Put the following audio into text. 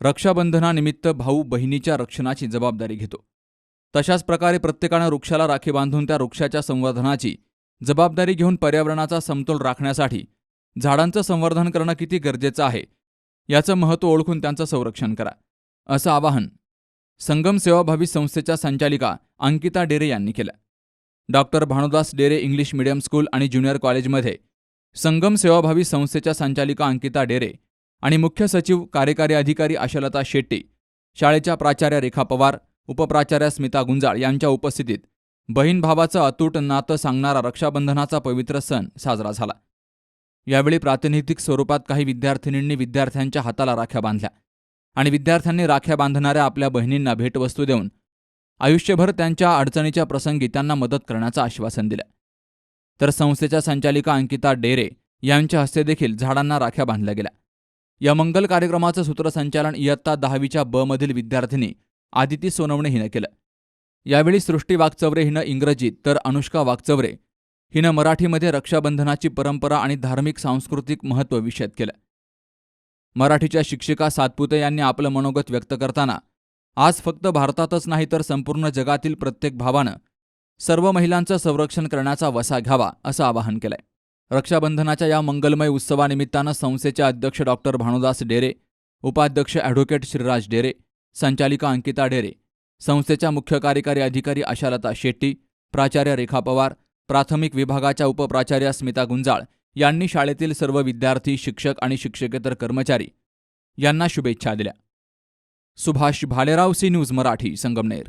रक्षाबंधनानिमित्त भाऊ बहिणीच्या रक्षणाची जबाबदारी घेतो. तशाच प्रकारे प्रत्येकानं वृक्षाला राखी बांधून त्या वृक्षाच्या संवर्धनाची जबाबदारी घेऊन पर्यावरणाचा समतोल राखण्यासाठी झाडांचं संवर्धन करणं किती गरजेचं आहे याचं महत्त्व ओळखून त्यांचं संरक्षण करा. असं आवाहन संगम सेवाभावी संस्थेच्या संचालिका अंकिता डेरे यांनी केलं. Doctor Bhanudas Dere English medium school आणि ज्युनियर कॉलेजमध्ये संगम सेवाभावी संस्थेच्या संचालिका अंकिता डेरे आणि मुख्य सचिव कार्यकारी अधिकारी आशालता शेट्टी शाळेच्या प्राचार्या रेखा पवार उपप्राचार्या स्मिता गुंजाळ यांच्या उपस्थितीत बहीण भावाचं अतूट नातं सांगणारा रक्षाबंधनाचा पवित्र सण साजरा झाला. यावेळी प्रातिनिधिक स्वरूपात काही विद्यार्थिनींनी विद्यार्थ्यांच्या हाताला राख्या बांधल्या आणि विद्यार्थ्यांनी राख्या बांधणाऱ्या आपल्या बहिणींना भेटवस्तू देऊन आयुष्यभर त्यांच्या अडचणीच्या प्रसंगी त्यांना मदत करण्याचं आश्वासन दिलं. तर संस्थेच्या संचालिका अंकिता डेरे यांच्या हस्ते देखील झाडांना राख्या बांधल्या गेल्या. या मंगल कार्यक्रमाचं सूत्रसंचालन इयत्ता दहावीच्या ब मधील विद्यार्थिनी आदिती सोनवणे हिनं केलं. यावेळी सृष्टी वागचवरे हिनं इंग्रजीत तर अनुष्का वागचवरे हिनं मराठीमध्ये रक्षाबंधनाची परंपरा आणि धार्मिक सांस्कृतिक महत्त्व विषद केलं. मराठीच्या शिक्षिका सातपुते यांनी आपलं मनोगत व्यक्त करताना आज फक्त भारतातच नाही तर संपूर्ण जगातील प्रत्येक भावानं सर्व महिलांचं संरक्षण करण्याचा वसा घ्यावा असं आवाहन केलंय. रक्षाबंधनाच्या या मंगलमय उत्सवानिमित्तानं संस्थेचे अध्यक्ष डॉक्टर भानुदास डेरे उपाध्यक्ष ॲडव्होकेट श्रीराज डेरे संचालिका अंकिता डेरे संस्थेच्या मुख्य कार्यकारी अधिकारी आशालता शेट्टी प्राचार्य रेखा पवार प्राथमिक विभागाच्या उपप्राचार्या स्मिता गुंजाळ यांनी शाळेतील सर्व विद्यार्थी शिक्षक आणि शिक्षकेतर कर्मचारी यांना शुभेच्छा दिल्या. Subhash Bhalerao C news Marathi Sangamner.